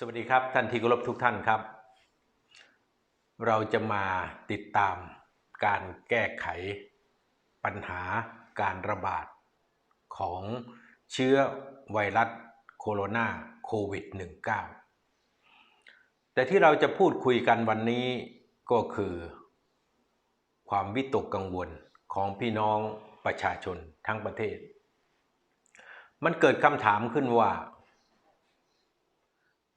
สวัสดีครับท่านที่เคารพทุกท่านครับ เราจะมาติดตามการแก้ไขปัญหาการระบาดของเชื้อไวรัสโคโรนาโควิด -19 แต่ที่เราจะพูดคุยกันวันนี้ก็คือ ความวิตกกังวลของพี่น้องประชาชนทั้งประเทศ มันเกิดคำถามขึ้นว่า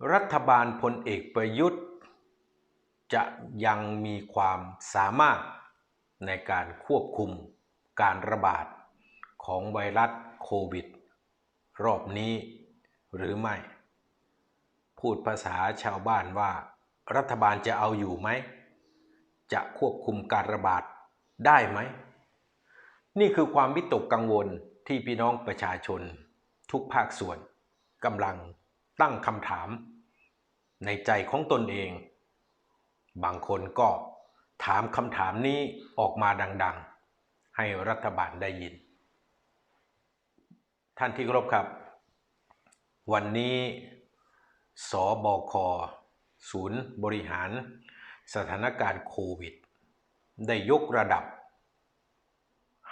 รัฐบาลพลเอกประยุทธ์ จะยังมีความสามารถในการควบคุมการระบาดของไวรัสโควิด รอบนี้หรือไม่ พูดภาษาชาวบ้านว่า รัฐบาลจะเอาอยู่ไหม จะควบคุมการระบาดได้ไหม นี่คือความวิตกกังวลที่พี่น้องประชาชนทุกภาคส่วนกำลัง ตั้งคำถาม ในใจของตนเอง บางคนก็ถามคำถามนี้ออกมาดัง ๆ ให้รัฐบาลได้ยิน ท่านที่เคารพครับ วันนี้สบค ศูนย์บริหาร สถานการณ์โควิด ได้ยกระดับ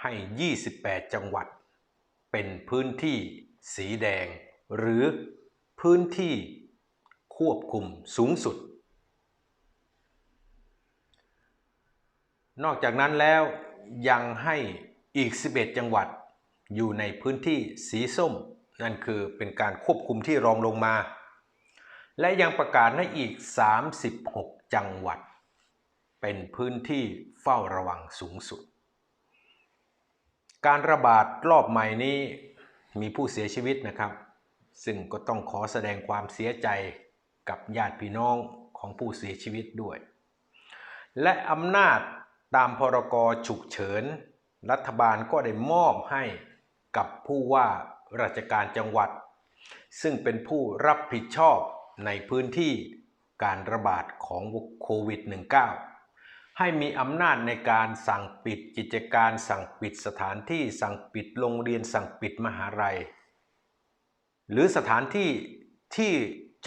ให้ 28 จังหวัด เป็นพื้นที่สีแดงหรือ พื้นที่ควบคุมสูงสุด นอกจากนั้นแล้วยังให้อีก 11 จังหวัดอยู่ในพื้นที่สีส้ม นั่นคือเป็นการควบคุมที่รองลงมา และยังประกาศให้อีก 36 จังหวัด เป็นพื้นที่เฝ้าระวังสูงสุด การระบาดรอบใหม่นี้มีผู้เสียชีวิตนะครับ ซึ่งก็ต้องขอแสดงความเสียใจกับญาติพี่น้องของผู้เสียชีวิตด้วย และอำนาจตามพรกฉุกเฉิน รัฐบาลก็ได้มอบให้กับผู้ว่าราชการจังหวัด ซึ่งเป็นผู้รับผิดชอบในพื้นที่การระบาดของโควิด -19 ให้มีอำนาจในการสั่งปิดกิจการ สั่งปิดสถานที่ สั่งปิดโรงเรียน สั่งปิดมหาลัย หรือสถานที่ที่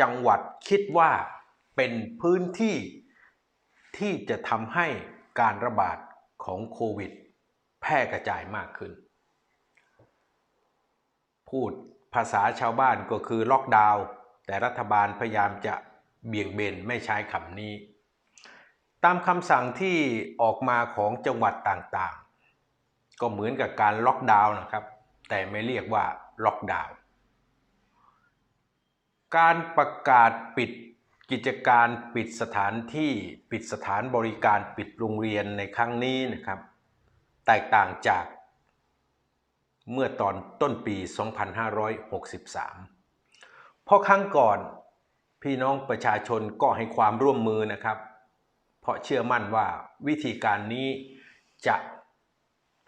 จังหวัดคิดว่าเป็นพื้นที่ที่จะทำให้การระบาดของโควิด แพร่กระจายมากขึ้น พูดภาษาชาวบ้านก็คือล็อกดาวน์แต่รัฐบาลพยายามจะเบี่ยงเบนไม่ใช้คำนี้ ตามคำสั่งที่ออกมาของจังหวัดต่างๆ ก็เหมือนกับการล็อกดาวน์นะครับ แต่ไม่เรียกว่าล็อกดาวน์ การประกาศปิดกิจการปิดสถานที่ปิดสถานบริการปิดโรงเรียนในครั้งนี้นะครับ แตกต่างจากเมื่อตอนต้นปี 2563 เพราะครั้งก่อนพี่น้องประชาชนก็ให้ความร่วมมือนะครับ เพราะเชื่อมั่นว่าวิธีการนี้จะ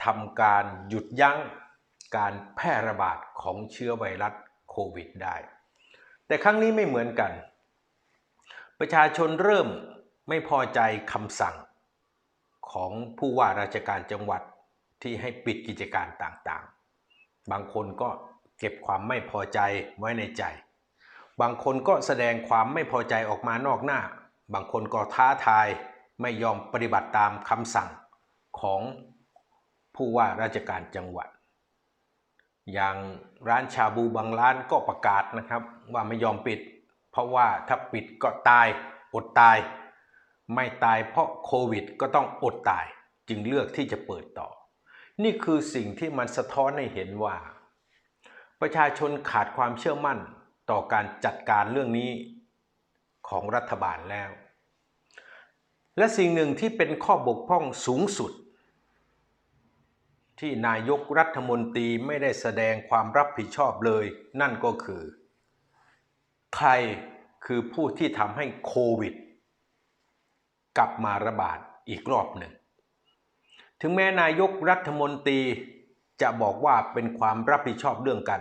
ทำการหยุดยั้งการแพร่ระบาดของเชื้อไวรัสโควิดได้ แต่ครั้งนี้ไม่เหมือนกัน ประชาชนเริ่มไม่พอใจคำสั่งของผู้ว่าราชการจังหวัดที่ให้ปิดกิจการต่างๆ บางคนก็เก็บความไม่พอใจไว้ในใจ บางคนก็แสดงความไม่พอใจออกมานอกหน้า บางคนก็ท้าทายไม่ยอมปฏิบัติตามคำสั่งของผู้ว่าราชการจังหวัด อย่างร้านชาบูบางร้านก็ประกาศนะครับ ว่าไม่ยอมปิด เพราะว่าถ้าปิดก็ตายอดตาย ไม่ตายเพราะโควิดก็ต้องอดตาย จึงเลือกที่จะเปิดต่อ นี่คือสิ่งที่มันสะท้อนให้เห็นว่า ประชาชนขาดความเชื่อมั่นต่อการจัดการเรื่องนี้ของรัฐบาลแล้ว และสิ่งหนึ่งที่เป็นข้อบกพร่องสูงสุด ที่นายกรัฐมนตรีไม่ได้แสดงความรับผิดชอบเลย นั่นก็คือ ใครคือผู้ที่ทำให้โควิด กลับมาระบาดอีกรอบหนึ่ง ถึงแม้นายกรัฐมนตรีจะบอกว่าเป็นความรับผิดชอบเรื่องกัน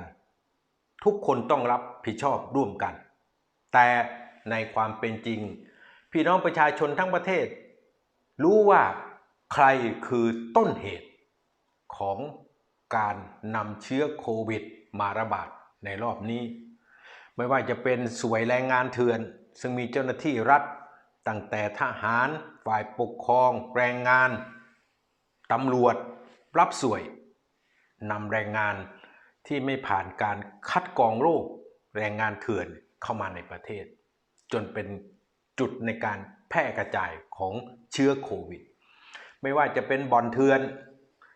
ทุกคนต้องรับผิดชอบร่วมกัน แต่ในความเป็นจริง พี่น้องประชาชนทั้งประเทศ รู้ว่าใครคือต้นเหตุ ของการนำเชื้อโควิดมาระบาดในรอบนี้ ไม่ว่าจะเป็นสวยแรงงานเถื่อน ซึ่งมีเจ้าหน้าที่รัฐ ตั้งแต่ทหาร ฝ่ายปกครอง แรงงานตำรวจ รับสวยนำแรงงานที่ไม่ผ่านการคัดกรองโรคแรงงานเถื่อนเข้ามาในประเทศ จนเป็นจุดในการแพร่กระจายของเชื้อโควิด ไม่ว่าจะเป็นบ่อนเถื่อน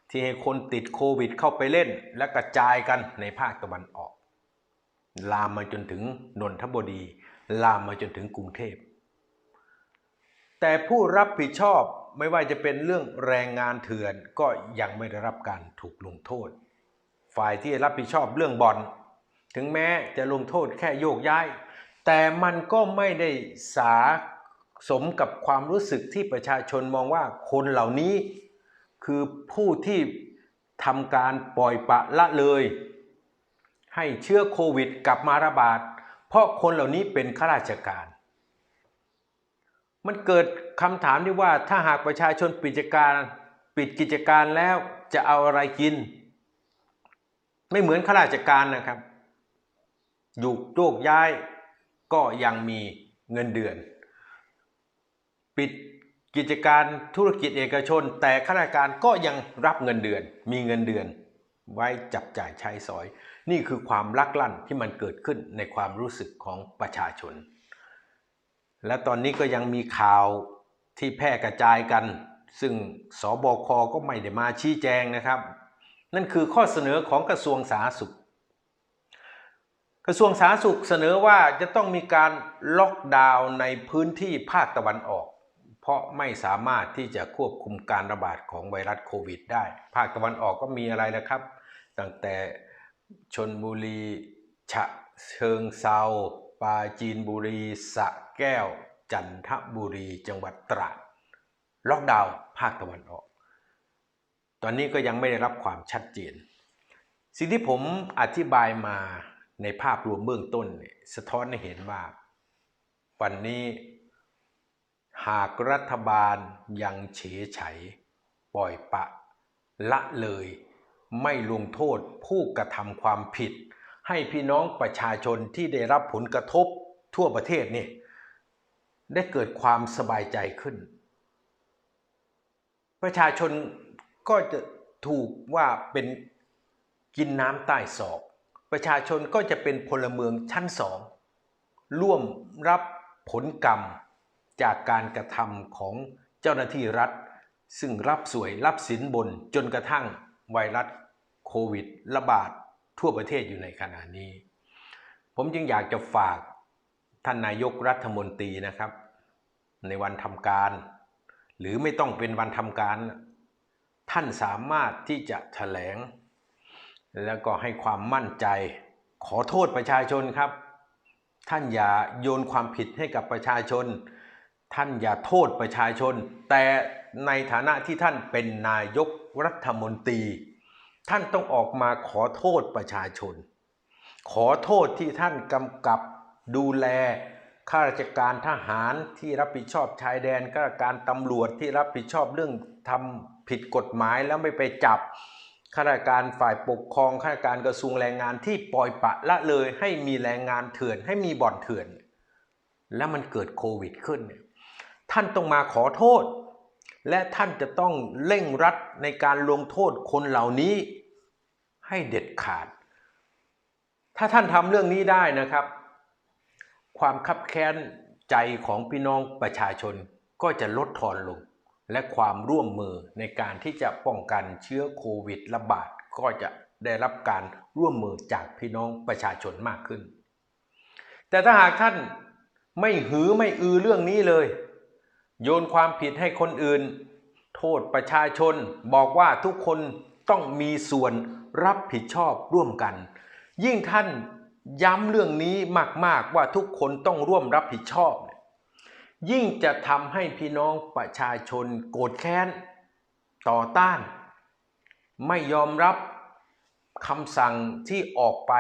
ที่ให้คนติดโควิดเข้าไปเล่น และกระจายกันในภาคตะวันออก ลามมาจนถึงนนทบุรี ลามมาจนถึงกรุงเทพ แต่ผู้รับผิดชอบไม่ว่าจะเป็นเรื่องแรงงานเถื่อนก็ยังไม่ได้รับการถูกลงโทษ ฝ่ายที่รับผิดชอบเรื่องบ่อน ถึงแม้จะลงโทษแค่โยกย้าย แต่มันก็ไม่ได้สาสมกับความรู้สึกที่ประชาชนมองว่าคนเหล่านี้ คือผู้ที่ทำการปล่อยปะละเลย ให้เชื้อโควิดกลับมาระบาด เพราะคนเหล่านี้เป็นข้าราชการ มันเกิดคำถามที่ว่าถ้าหากประชาชนปิดกิจการปิดกิจการแล้วจะเอาอะไรกิน ไม่เหมือนข้าราชการนะครับอยู่โยกย้ายก็ยังมีเงินเดือน ปิด กิจการธุรกิจเอกชน แต่ข้าราชการก็ยังรับเงินเดือน มีเงินเดือน ไว้จับจ่ายใช้สอย นี่คือความลักลั่นที่มันเกิดขึ้นในความรู้สึกของประชาชน และตอนนี้ก็ยังมีข่าวที่แพร่กระจายกัน ซึ่งสบคก็ไม่ได้มาชี้แจงนะครับ นั่นคือข้อเสนอของกระทรวงสาธารณสุข กระทรวงสาธารณสุขเสนอว่าจะต้องมีการล็อกดาวน์ในพื้นที่ภาคตะวันออก เพราะไม่สามารถที่จะควบคุมการระบาดของไวรัสโควิดได้ ภาคตะวันออกก็มีอะไรนะครับ ตั้งแต่ชนบุรี ฉะเชิงเซาปาจีนบุรีสะแก้ว จันทบุรี จังหวัดตราด ล็อกดาวน์ภาคตะวันออก ตอนนี้ก็ยังไม่ได้รับความชัดเจน สิ่งที่ผมอธิบายมาในภาพรวมเบื้องต้นเนี่ยสะท้อนให้เห็นว่า วันนี้ หากรัฐบาลยังเฉยไฉปล่อยปะ ละเลย ไม่ลงโทษผู้กระทำความผิด ให้พี่น้องประชาชนที่ได้รับผลกระทบทั่วประเทศนี่ได้เกิดความสบายใจขึ้น ประชาชนก็จะถูกว่าเป็นกินน้ำใต้ศอก ประชาชนก็จะเป็นพลเมืองชั้นสอง ร่วมรับผลกรรม จากการกระทำของเจ้าหน้าที่รัฐ ซึ่งรับสวยรับสินบนจนกระทั่งไวรัสโควิด ระบาดทั่วประเทศอยู่ในขณะนี้ ผมจึงอยากจะฝากท่านนายกรัฐมนตรีนะครับ ในวันทำการ หรือไม่ต้องเป็นวันทำการ ท่านสามารถที่จะแถลง แล้วก็ให้ความมั่นใจ ขอโทษประชาชนครับ ท่านอย่าโยนความผิดให้กับประชาชน ท่านอย่าโทษประชาชน แต่ในฐานะที่ท่านเป็นนายกรัฐมนตรี ท่านต้องออกมาขอโทษประชาชน ขอโทษที่ท่านกำกับดูแลข้าราชการทหารที่รับผิดชอบชายแดนข้าราชการตำรวจที่รับผิดชอบเรื่องทำผิดกฎหมายแล้วไม่ไปจับข้าราชการฝ่ายปกครองข้าราชการกระทรวงแรงงานที่ปล่อยปะละเลยให้มีแรงงานเถื่อนให้มีบ่อนเถื่อน แล้วมันเกิดโควิดขึ้นเนี่ย ท่านต้องมาขอโทษ และท่านจะต้องเร่งรัดในการลงโทษคนเหล่านี้ให้เด็ดขาด ถ้าท่านทำเรื่องนี้ได้นะครับ ความคับแค้นใจของพี่น้องประชาชนก็จะลดทอนลง และความร่วมมือในการที่จะป้องกันเชื้อโควิดระบาดก็จะได้รับการร่วมมือจากพี่น้องประชาชนมากขึ้น แต่ถ้าหากท่านไม่หือไม่อือเรื่องนี้เลย โยนความผิดให้คนอื่น โทษประชาชนบอกว่าทุกคนต้องมีส่วนรับผิดชอบร่วมกัน ยิ่งท่านย้ำเรื่องนี้มาก ๆ ว่าทุกคนต้องร่วมรับผิดชอบ ยิ่งจะทำให้พี่น้องประชาชนโกรธแค้น ต่อต้าน ไม่ยอมรับคำสั่งที่ออกไป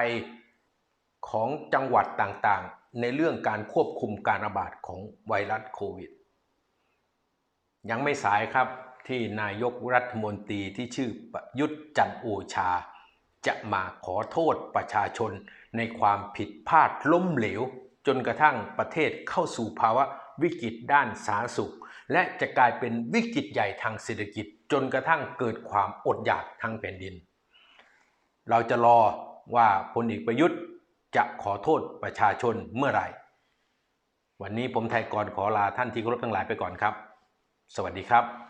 ของจังหวัดต่างๆ ในเรื่องการควบคุมการระบาดของไวรัสโควิด ยังไม่สายครับที่นายกรัฐมนตรีที่ชื่อประยุทธ์จันโอชา จะมาขอโทษประชาชนในความผิดพลาดล้มเหลว จนกระทั่งประเทศเข้าสู่ภาวะวิกฤตด้านสาธารณสุข และจะกลายเป็นวิกฤตใหญ่ทางเศรษฐกิจ จนกระทั่งเกิดความอดอยากทางแผ่นดิน เราจะรอว่าพลเอกประยุทธ์จะขอโทษประชาชนเมื่อไหร่ วันนี้ผมไทยกรขอลาท่านที่เคารพทั้งหลายไปก่อนครับ สวัสดีครับ